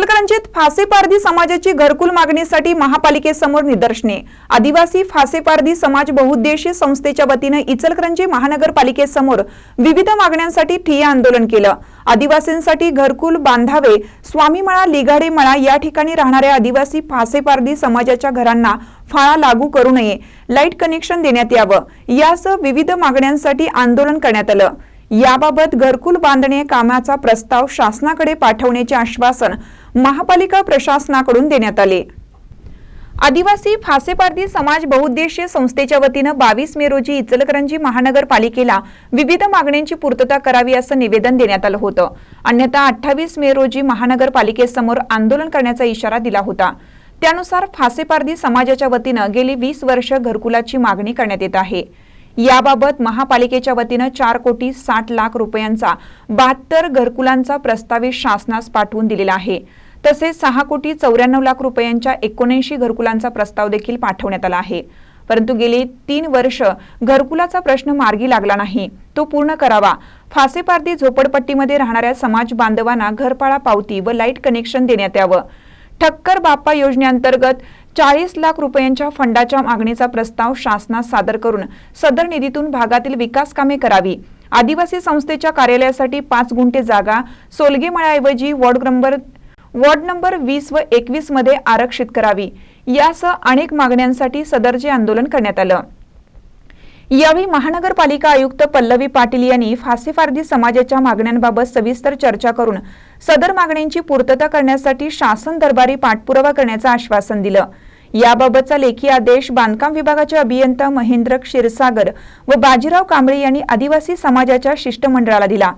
इचलकरंजीत फासेपारधी समाजाची घरकुल मागणीसाठी महापालिकेसमोर निदर्शने. आदिवासी फासेपारधी समाज बहुउद्देशीय संस्थेच्या वतीनं इचलकरंजी महानगरपालिकेसमोर विविध मागण्यांसाठी ठिय्या आंदोलन केलं. आदिवासींसाठी घरकुल बांधावे स्वामी मळा लिगाडे मळा या ठिकाणी राहणाऱ्या आदिवासी फासेपारधी समाजाच्या घरांना फाळा लागू करू नये. लाइट कनेक्शन देण्यात यावं. यासह विविध मागण्यांसाठी आंदोलन करण्यात आलं. याबाबत घरकुल बांधणे कामाचा प्रस्ताव शासनाकडे पाठवण्याचे आश्वासन महापालिका प्रशासनाकडून देण्यात आले. आदिवासी फासेपारधी समाज बहुउद्देशीय संस्थेच्या वतीनं बावीस मे रोजी इचलकरंजी महानगरपालिकेला विविध मागण्यांची पूर्तता करावी असं निवेदन देण्यात आलं होतं. अन्यथा अठ्ठावीस मे रोजी महानगरपालिकेसमोर आंदोलन करण्याचा इशारा दिला होता. त्यानुसार फासेपारधी समाजाच्या वतीनं गेली वीस वर्ष घरकुलाची मागणी करण्यात येत आहे. याबाबत महापालिकेच्या वतीनं चार कोटी साठ लाख रुपयांचा बहात्तर घरकुलांचा प्रस्तावित शासनास पाठवून दिलेला आहे. तसेच सहा कोटी चौऱ्याण्णव लाख रुपयांच्या एकोणऐंशी घरकुलांचा प्रस्ताव देखील पाठवण्यात आला आहे. परंतु गेली तीन वर्ष घरकुलाचा प्रश्न मार्गी लागला नाही. तो पूर्ण करावा. फासेपारदी झोपडपट्टीमध्ये राहणाऱ्या समाज बांधवांना घरपाळा पावती व लाइट कनेक्शन देण्यात यावं. ठक्कर बाप्पा योजनेअंतर्गत चाळीस लाख रुपयांच्या फंडाच्या मागणीचा प्रस्ताव शासनास सादर करून सदर निधीतून भागातील विकास कामे करावी. आदिवासी संस्थेच्या कार्यालयासाठी पाच गुंठे जागा सोलगेमळ्याऐवजी वॉर्ड नंबर वॉर्ड नंबर वीस व एकवीसमध्ये आरक्षित करावी. यासह अनेक मागण्यांसाठी सदरचे आंदोलन करण्यात आलं. यावेळी महानगरपालिका आयुक्त पल्लवी पाटील यांनी फासेफारदी समाजाच्या मागण्यांबाबत सविस्तर चर्चा करून सदर मागण्यांची पूर्तता करण्यासाठी शासन दरबारी पाठपुरावा करण्याचं आश्वासन दिलं. याबाबतचा लेखी आदेश बांधकाम विभागाचे अभियंता महेंद्र क्षीरसागर व बाजीराव कांबळे यांनी आदिवासी समाजाच्या शिष्टमंडळाला दिला.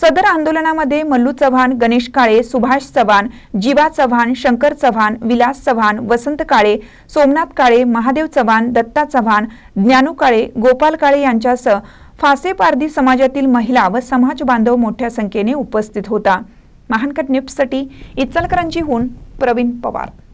सदर आंदोलनामध्ये मल्लू चव्हाण गणेश काळे सुभाष चव्हाण जीवा चव्हाण शंकर चव्हाण विलास चव्हाण वसंत काळे सोमनाथ काळे महादेव चव्हाण दत्ता चव्हाण ज्ञानू काळे गोपाल काळे यांच्यासह फासे पारधी समाजातील महिला व समाज बांधव मोठ्या संख्येने उपस्थित होता. महानकट न्यूजसाठी इचलकरंजीहून प्रवीण पवार.